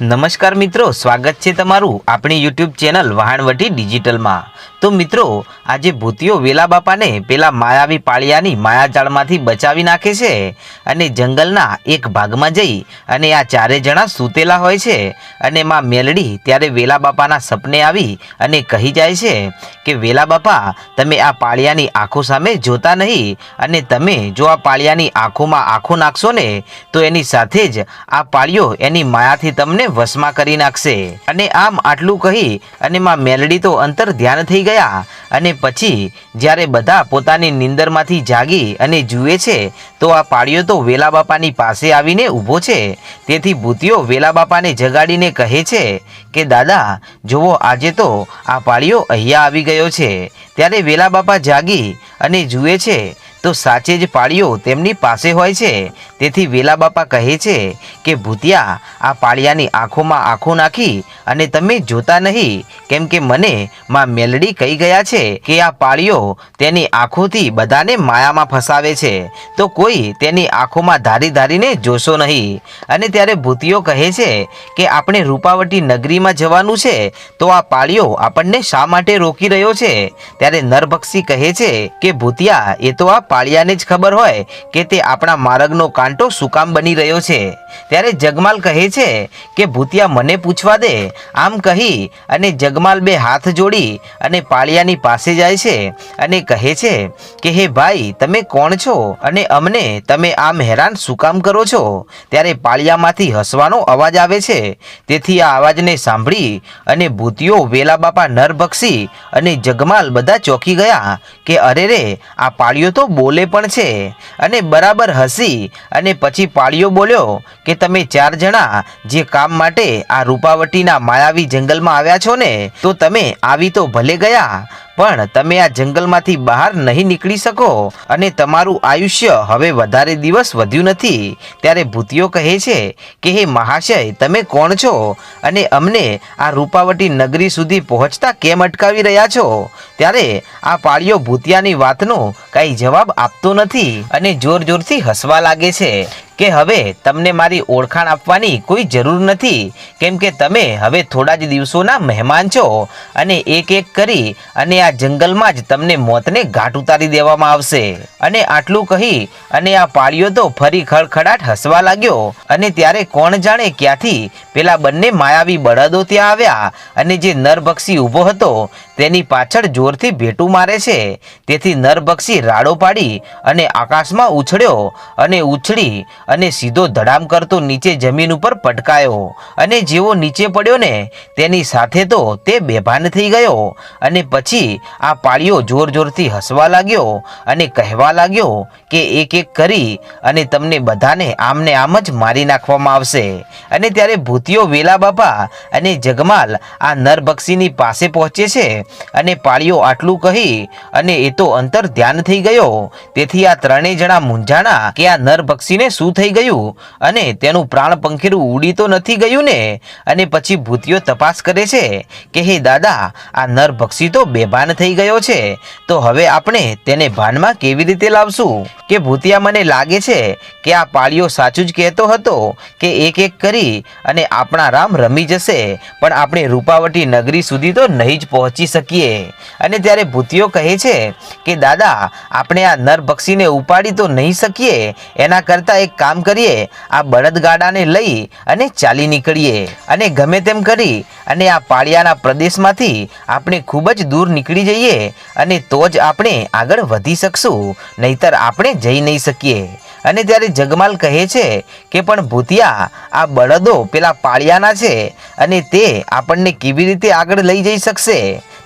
નમસ્કાર મિત્રો, સ્વાગત છે તમારું આપણી યુટ્યુબ ચેનલ વહાણવટી ડિજિટલમાં. તો મિત્રો, આજે ભૂતિયો વેલા બાપાને પેલા માયાવી પાળિયાની માયાજાળમાંથી બચાવી નાખે છે અને જંગલના એક ભાગમાં જઈ અને આ ચારે જણા સૂતેલા હોય છે અને માં મેલડી ત્યારે વેલા બાપાના સપને આવી અને કહી જાય છે કે, વેલા બાપા, તમે આ પાળિયાની આંખો સામે જોતા નહીં અને તમે જો આ પાળિયાની આંખોમાં આંખો નાખશો ને, તો એની સાથે જ આ પાળિયો એની માયાથી તમને વશમાં કરી નાખશે. અને આમ આટલું કહી અને માં મેલડી તો અંતર ધ્યાન થઈ ગયા. અને પછી જ્યારે બધા પોતાની નિંદરમાંથી જાગી અને જુએ છે, તો આ પાળિયો તો વેલા બાપાની પાસે આવીને ઊભો છે. તેથી ભૂતિયો વેલા બાપાને જગાડીને કહે છે કે, દાદા જુઓ આજે તો આ પાળિયો અહીંયા આવી ગયો છે. ત્યારે વેલા બાપા જાગી અને જુએ છે તો સાચે જ પાળીઓ તેમની પાસે હોય છે. તેથી વેલા બાપા કહે છે કે, ભૂતિયા, આ પાળિયાની આંખોમાં આંખો નાખી અને તમે જોતા નહીં. કેમ કે મને માં મેલડી કહી ગયા છે કે, આ પાળીઓ તેની આંખોથી બધાને માયામાં ફસાવે છે. તો કોઈ તેની આંખોમાં ધારી ધારીને જોશો નહીં. અને ત્યારે ભૂતિઓ કહે છે કે, આપણે રૂપાવટી નગરીમાં જવાનું છે. તો આ પાળીઓ આપણને શા માટે રોકી રહ્યો છે? ત્યારે નરભક્ષી કહે છે કે, ભૂતિયા, એ તો આ પાળિયાને જ ખબર હોય કે તે આપણા માર્ગનો કાંટો સુકામ બની રહ્યો છે. ત્યારે જગમાલ કહે છે કે, ભૂતિયા મને પૂછવા દે. આમ કહી અને જગમાલ બે હાથ જોડી અને પાળિયાની પાસે જાય છે અને કહે છે કે, હે ભાઈ, તમે કોણ છો અને અમને તમે આમ હેરાન સુકામ કરો છો? ત્યારે પાળિયામાંથી હસવાનો અવાજ આવે છે. તેથી આ અવાજને સાંભળી અને ભૂતિયો વેલા બાપા નરભક્ષી અને જગમાલ બધા ચોકી ગયા કે, અરે રે, આ પાળિયો તો બોલે પણ છે અને બરાબર હસી અને પછી પાળીઓ બોલ્યો કે તમે ચાર જણા જે કામ માટે આ રૂપાવટીના માયાવી જંગલમાં આવ્યા છો ને, તો તમે આવી તો ભલે ગયા, પણ તમે આ જંગલમાંથી બહાર નહીં નીકળી શકો અને તમારું આયુષ્ય હવે વધારે દિવસ વધ્યું નથી. ત્યારે ભૂતિયો કહે છે કે, હે મહાશય, તમે કોણ છો? અને અમને આ રૂપાવટી નગરી સુધી પહોંચતા કેમ અટકાવી રહ્યા છો? ત્યારે આ પાળીઓ ભૂતિયાની વાતનો કાંઈ જવાબ આપતો નથી અને જોર જોરથી હસવા લાગે છે કે હવે તમને મારી ઓળખાણ આપવાની કોઈ જરૂર નથી. કેમ કે તમે હવે થોડા જ દિવસોના મહેમાન છો અને એક એક કરી અને આ જંગલમાં જ તમને મોતને ઘાટ ઉતારી દેવામાં આવશે. અને આટલું કહી અને આ પાળીઓ તો ફરી ખડખડાટ હસવા લાગ્યો અને ત્યારે કોણ જાણે ક્યાંથી પેલા બંને માયાવી બળદો ત્યાં આવ્યા અને જે નરભક્ષી ઊભો હતો તેની પાછળ જોરથી ભેટું મારે છે. તેથી નરબક્ષી રાડો પાડી અને આકાશમાં ઉછળ્યો અને ઉછળી અને સીધો ધડામ કરતો નીચે જમીન ઉપર પટકાયો અને જેવો નીચે પડ્યો ને તેની સાથે તો તે બેભાન થઈ ગયો અને પછી આ પાળીઓ જોર જોરથી હસવા લાગ્યો અને કહેવા લાગ્યો કે એક એક કરી અને તમને બધાને આમને આમ જ મારી નાખવામાં આવશે. અને ત્યારે ભૂતિયો વેલા બાપા અને જગમાલ આ નરબક્ષીની પાસે પહોંચે છે અને પાળીઓ આટલું કહી અને એ તો અંતર ધ્યાન થઈ ગયો. તેથી આ ત્રણેય જણા મૂંઝાણા કે આ નરભક્ષીને શું થઈ ગયું? અને તેનું પ્રાણ પંખેરું ઉડી તો નથી ગયું ને? અને પછી ભૂતિયો તપાસ કરે છે કે, હે દાદા, આ નરભક્ષી તો બેભાન થઈ ગયો છે. તો હવે આપણે તેને ભાનમાં કેવી રીતે લાવશું? કે ભૂતિયા મને લાગે છે કે આ પાળીઓ સાચું જ કહેતો હતો કે એક એક કરી અને આપણા રામ રમી જશે. પણ આપણે રૂપાવટી નગરી સુધી તો નહીં જ પહોંચી શકીએ. અને ત્યારે ભૂતિયો કહે છે કે, દાદા, આપણે આ નરભક્ષીને ઉપાડી તો નહીં શકીએ. એના કરતાં એક કામ કરીએ. આ બળદગાડાને લઈ અને ચાલી નીકળીએ. અને ગમે તેમ કરી અને આ પાળિયાના પ્રદેશમાંથી આપણે ખૂબ જ દૂર નીકળી જઈએ અને તો જ આપણે આગળ વધી શકશું. નહીતર આપણે જઈ નહીં શકીએ. અને ત્યારે જગમાલ કહે છે કે, પણ ભૂતિયા, આ બળદો પેલા પાળિયાના છે અને તે આપણને કેવી રીતે આગળ લઈ જઈ શકશે?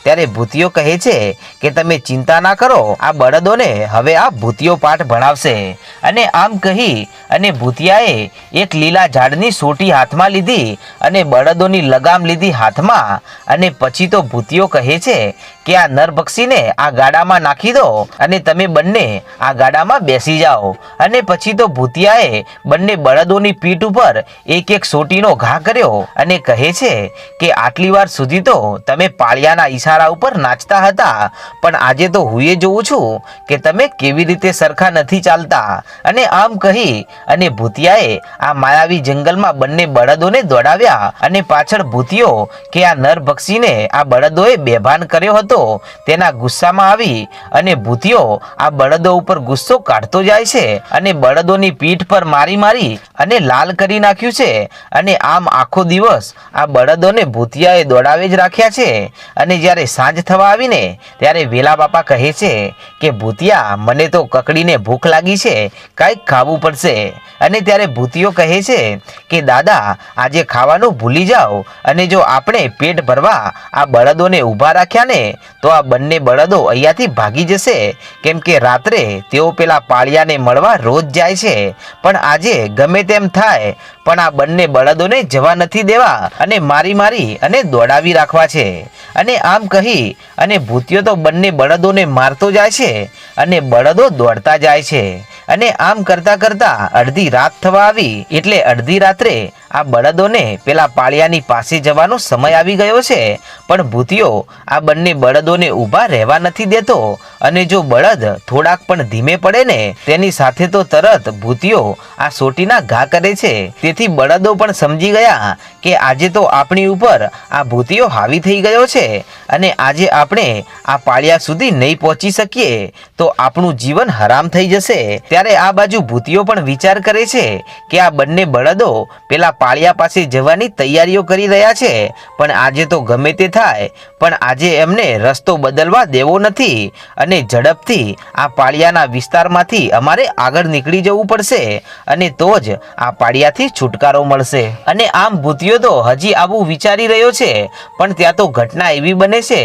ત્યારે ભૂતિયો કહે છે કે તમે ચિંતા ના કરો, આ બળદોને હવે આ ભૂતિયો પાઠ ભણાવશે. અને આમ કહી, અને ભૂતિયાએ એક લીલા ઝાડની સોટી હાથમાં લીધી અને બળદોની લગામ લીધી હાથમાં. અને પછી તો ભૂતિયો કહે છે કે આ નરભક્ષીને આ ગાડામાં નાખી દો અને તમે બંને આ ગાડામાં બેસી જાઓ. અને પછી તો ભૂતિયાએ બંને બળદોની પીઠ ઉપર એક એક સોટીનો ઘા કર્યો અને કહે છે કે આટલી વાર સુધી તો તમે પાળિયાના ઈશારા કિનારા ઉપર નાચતા હતા. પણ આજે તો હું એ જોઉં છું કે તમે કેવી રીતે સરખા નથી ચાલતા. અને આમ કહી અને ભૂતિયાએ આ માયાવી જંગલમાં બંને બળદોને દોડાવ્યા અને પાછળ ભૂતિયો કે આ નરભક્ષીને આ બળદોએ બેભાન કર્યો હતો. તેના ગુસ્સામાં આવી અને ભૂતિયો આ બળદો ઉપર ગુસ્સો કાઢતો જાય છે અને બળદોની પીઠ પર મારી મારી અને લાલ કરી નાખ્યું છે. અને આમ આખો દિવસ આ બળદોને ભૂતિયાએ દોડાવે જ રાખ્યા છે. અને જ્યારે સાંજ થવા આવીને ત્યારે વેલા બાપા કહે છે કે, ભૂતિયા, મને તો કકડીને ભૂખ લાગી છે, કાંઈક ખાવું પડશે. અને ત્યારે ભૂતિયો કહે છે કે, દાદા, આજે ખાવાનું ભૂલી જાઓ અને જો આપણે પેટ ભરવા આ બળદોને ઊભા રાખ્યા ને, તો આ બંને બળદો અહીંયાથી ભાગી જશે. કેમ કે રાત્રે તેઓ પેલા પાળિયાને મળવા રોજ જાય છે. પણ આજે ગમે તેમ થાય, પણ આ બંને બળદોને જવા નથી દેવા અને મારી મારી અને દોડાવી રાખવા છે. અને આમ કહી અને ભૂતિયો તો બંને બળદોને મારતો જાય છે અને બળદો દોડતા જાય છે. અને આમ કરતા કરતા અડધી રાત થવા આવી એટલે અડધી રાત્રે આ બળદોને પેલા પાળિયાની પાસે જવાનો સમય આવી ગયો છે. પણ ભૂતિયો આ બંને બળદોને ઊભા રહેવા નથી દેતો અને જો બળદ થોડાક પણ ધીમે પડે ને, તેની સાથે તો તરત ભૂતિયો આ સોટીના ઘા કરે છે. તેથી બળદો પણ સમજી ગયા કે આજે તો આપણી ઉપર આ ભૂતિયો હાવી થઈ ગયો છે અને આજે આપણે આ પાળિયા સુધી નહીં પહોંચી શકીએ તો આપણું જીવન હરામ થઈ જશે. ત્યારે આ બાજુ ભૂતિયો પણ વિચાર કરે છે કે આ બંને બળદો પેલા પાળિયા પાસે જવાની તૈયારીઓ કરી રહ્યા છે. પણ આજે તો ગમે તે થાય, પણ આજે એમને રસ્તો બદલવા દેવો નથી અને ઝડપથી આ પાળિયાના વિસ્તારમાંથી અમારે આગળ નીકળી જવું પડશે અને તો જ આ પાળિયાથી છુટકારો મળશે. અને આમ ભૂતિયો તો હજી આવું વિચારી રહ્યો છે, પણ ત્યાં તો ઘટના એવી બને છે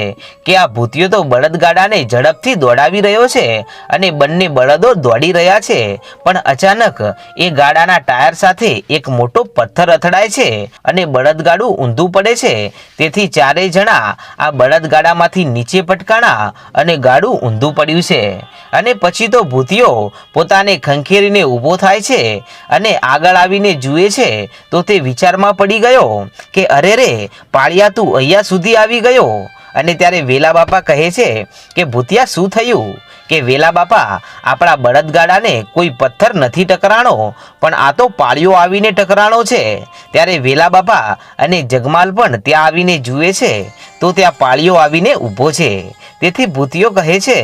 કે આ ભૂતિયો તો બળદગાડાને ઝડપથી દોડાવી રહ્યો છે અને બંને બળદો દોડી રહ્યા છે. પણ અચાનક એ ગાડાના ટાયર સાથે એક મોટો પથ્થર અથડાય છે અને બળદગાડું ઊંધું પડે છે. તેથી ચારેય જણા આ બળદગાડામાંથી નીચે પટકાણા અને ગાડું ઊંધું પડ્યું છે. અને પછી તો ભૂતિયો પોતાને ખંખેરીને ઊભો થાય છે અને આગળ આવીને જુએ છે. તો તે વિચારમાં પડી ગયો કે અરે રે પાળિયા તું અહીંયા સુધી આવી ગયો. અને ત્યારે વેલા બાપા કહે છે કે, ભૂતિયા, શું થયું? કે વેલા બાપા, આપણા બળદગાડાને કોઈ પથ્થર નથી ટકરાણો, પણ આ તો પાળીઓ આવીને ટકરાણો છે. ત્યારે વેલા બાપા અને જગમાલ પણ ત્યાં આવીને જુએ છે. તો ત્યાં પાળીઓ આવીને ઊભો છે. તેથી ભૂતિયો કહે છે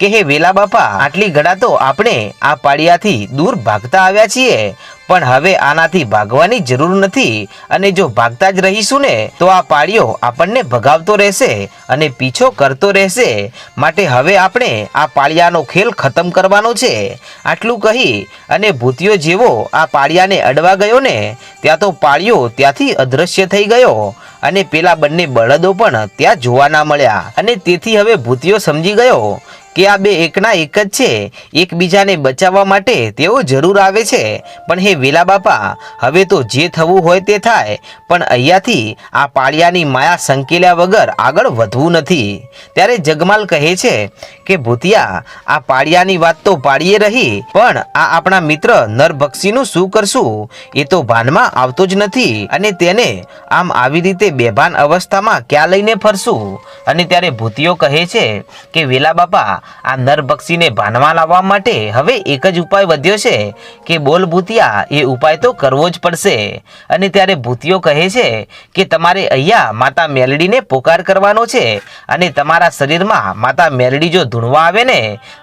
કે, હે વેલા બાપા, આટલી ઘડા તો આપણે આ પાળિયાથી દૂર ભાગતા આવ્યા છીએ. પણ હવે આનાથી ભાગવાની જરૂર નથી. અને જો ભાગતા જ રહીશું ને, તો આ પાળીઓ આપણને ભગાવતો રહેશે અને પીછો કરતો રહેશે. માટે હવે આપણે આ પાળિયાનો ખેલ ખતમ કરવાનો છે. આટલું કહી અને ભૂતિયો જેવો આ પાળિયાને અડવા ગયો ને, ત્યાં તો પાળિયો ત્યાંથી અદૃશ્ય થઈ ગયો. અને પેલા બંને બળદો પણ ત્યાં જોવા ના મળ્યા. અને તેથી હવે ભૂતિયો સમજી ગયો કે આ બે એકના એક જ છે. એકબીજાને બચાવવા માટે તેઓ જરૂર આવે છે. પણ હે વેલા બાપા, હવે તો જે થવું હોય તે થાય. પણ અહીંયાથી આ પાળિયાની માયા સંકેલ્યા વગર આગળ વધવું નથી. ત્યારે જગમાલ કહે છે કે, ભૂતિયા, આ પાળિયાની વાત તો પાડીએ રહી, પણ આ આપણા મિત્ર નરભક્ષીનું શું કરશું? એ તો ભાનમાં આવતો જ નથી. અને તેને આમ આવી રીતે બેભાન અવસ્થામાં ક્યાં લઈને ફરશું? અને ત્યારે ભૂતિયો કહે છે કે, વેલા બાપા આ નરભક્ષીને ભાનમાં લાવવા માટે હવે એક જ ઉપાય વધ્યો છે કે બોલ ભૂતિયા, એ ઉપાય તો કરવો જ પડશે. અને ત્યારે ભૂતિયો કહે છે કે તમારે અહીંયા માતા મેલડીને પોકાર કરવાનો છે અને તમારા શરીરમાં માતા મેલડી જો ધૂણવા આવે ને,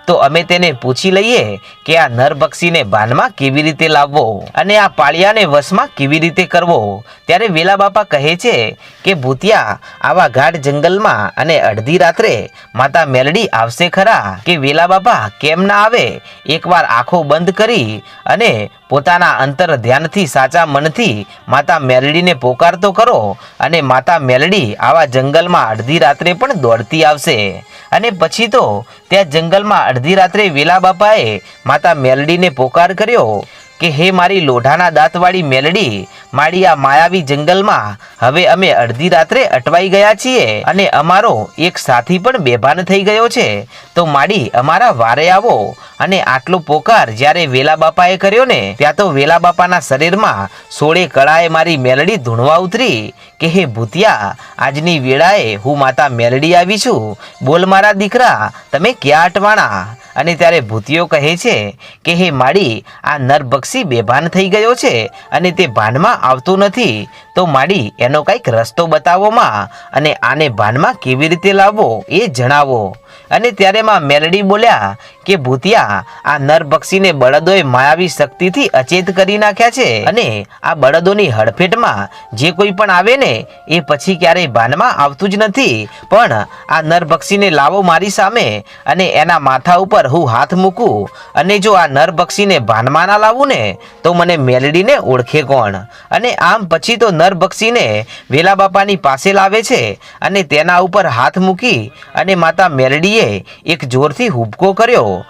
તો અમે તેને પૂછી લઈએ કે આ નરભક્ષીને ભાનમાં કેવી રીતે લાવવો અને આ પાળિયાને વશમાં કેવી રીતે કરવો. ત્યારે વેલા બાપા કહે છે કે ભૂતિયા, આવા ગાઢ જંગલમાં અને અડધી રાત્રે માતા મેલડી આવશે ખરા? કે વેલા બાપા કેમ ના આવે? એકવાર આંખો બંધ કરી અને પોતાના અંતર ધ્યાનથી સાચા મનથી માતા મેલડીને પોકારતો કરો અને માતા મેલડી આવા જંગલમાં અડધી રાત્રે પણ દોડતી આવશે. અને પછી તો ત્યાં જંગલમાં અડધી રાત્રે વેલા બાપાએ માતા મેલડીને પોકાર કર્યો. કે હે મારી લોઢાના દાંતવાળી મેલડી, મારી આ માયાવી જંગલમાં હવે અમે અડધી રાત્રે અટવાઈ ગયા છીએ અને અમારો એક સાથી પણ બેભાન થઈ ગયો છે. તો માડી, અમારા વારે આવો અને આટલો પોકાર જ્યારે વેલા બાપાએ કર્યો ને, ત્યાં તો વેલા બાપાના શરીરમાં સોળે કળાએ મારી મેલડી ધૂણવા ઉતરી કે હે ભૂતિયા, આજની વેળાએ હું માતા મેલડી આવી છું. બોલ મારા દીકરા, તમે ક્યાં અટવાણા? અને ત્યારે ભૂતિયો કહે છે કે, હે માડી, આ નરબક્ષી બેભાન થઈ ગયો છે અને તે ભાનમાં આવતો નથી. તો માડી, એનો કંઈક રસ્તો બતાવો માં અને આને ભાનમાં કેવી રીતે લાવવો એ જણાવો. અને ત્યારે માં મેલડી બોલ્યા કે, ભૂતિયા, આ નરબક્ષીને બળદોએ માયાવી શક્તિથી અચેત કરી નાખ્યા છે અને આ બળદોની હડફેટમાં જે કોઈ પણ આવે ને, એ પછી ક્યારેય ભાનમાં આવતું જ નથી. પણ આ નરબક્ષીને લાવો મારી સામે અને એના માથા ઉપર હું હાથ મૂકું અને જો આ નરબક્ષીને ભાનમાં ના લાવું ને, તો મને મેલડીને ઓળખે કોણ? અને આમ પછી તો નરબક્ષીને વેલા બાપાની પાસે લાવે છે અને તેના ઉપર હાથ મૂકી અને માતા મેલડીએ એક જોરથી હુબકો કર્યો.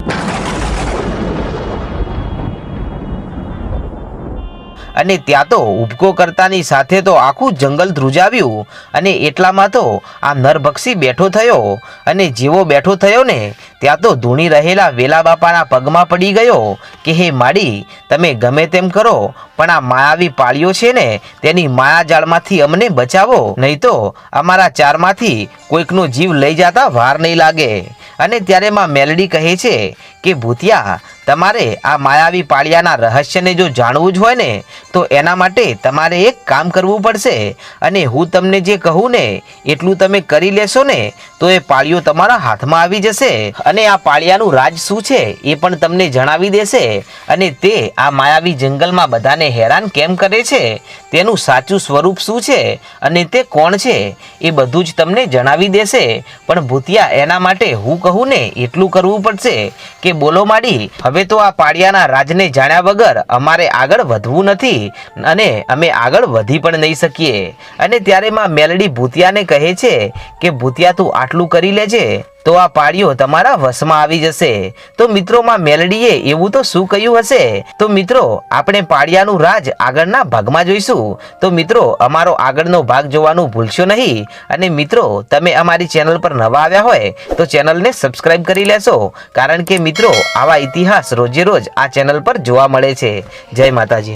અને ત્યાં તો ઉભકો કરતાની સાથે તો આખું જંગલ ધ્રુજાવ્યું અને એટલામાં તો આ નરભક્ષી બેઠો થયો અને જેવો બેઠો થયો ને, ત્યાં તો ધૂણી રહેલા વેલા બાપાના પગમાં પડી ગયો કે, હે માડી, તમે ગમે તેમ કરો, પણ આ માયાવી પાળીઓ છે ને, તેની માયાજાળમાંથી અમને બચાવો, નહીં તો અમારા ચારમાંથી કોઈકનો જીવ લઈ જતા વાર નહીં લાગે. અને ત્યારે માં મેલડી કહે છે કે, ભૂતિયા તમારે આ માયાવી પાળિયાના રહસ્યને જો જાણવું જ હોય ને, તો એના માટે તમારે એક કામ કરવું પડશે. અને હું તમને જે કહું ને, એટલું તમે કરી લેશો ને, તો એ પાળિયો તમારા હાથમાં આવી જશે. અને આ પાળિયાનું રાજ શું છે, એ પણ તમને જણાવી દેશે. અને તે આ માયાવી જંગલમાં બધાને હેરાન કેમ કરે છે તેનું સાચું સ્વરૂપ શું છે અને તે કોણ છે એ બધું જ તમને જણાવી દેશે. પણ ભૂતિયા એના માટે હું કહું ને એટલું કરવું પડશે કે બોલો માડી, હવે તો આ પાડિયાના રાજને જાણ્યા વગર અમારે આગળ વધવું નથી અને અમે આગળ વધી પણ નહીં શકીએ. અને ત્યારે માં મેલડી ભૂતિયાને કહે છે કે, ભૂતિયા, તું આટલું કરી લેજે. તો આ પાડિયો તમારા વશમાં આવી જશે. તો મિત્રોમાં મેલડીએ એવું તો શું કહ્યું હશે? તો મિત્રો, આપણે પાડિયાનું રાજ આગળના ભાગમાં જોઈશું. તો મિત્રો, અમારો આગળનો ભાગ જોવાનું ભૂલશો નહીં. અને મિત્રો, તમે અમારી ચેનલ પર નવા આવ્યા હોય, તો ચેનલને સબસ્ક્રાઇબ કરી લેશો. કારણ કે મિત્રો, આવા ઇતિહાસ રોજે રોજ આ ચેનલ પર જોવા મળે છે. જય માતાજી.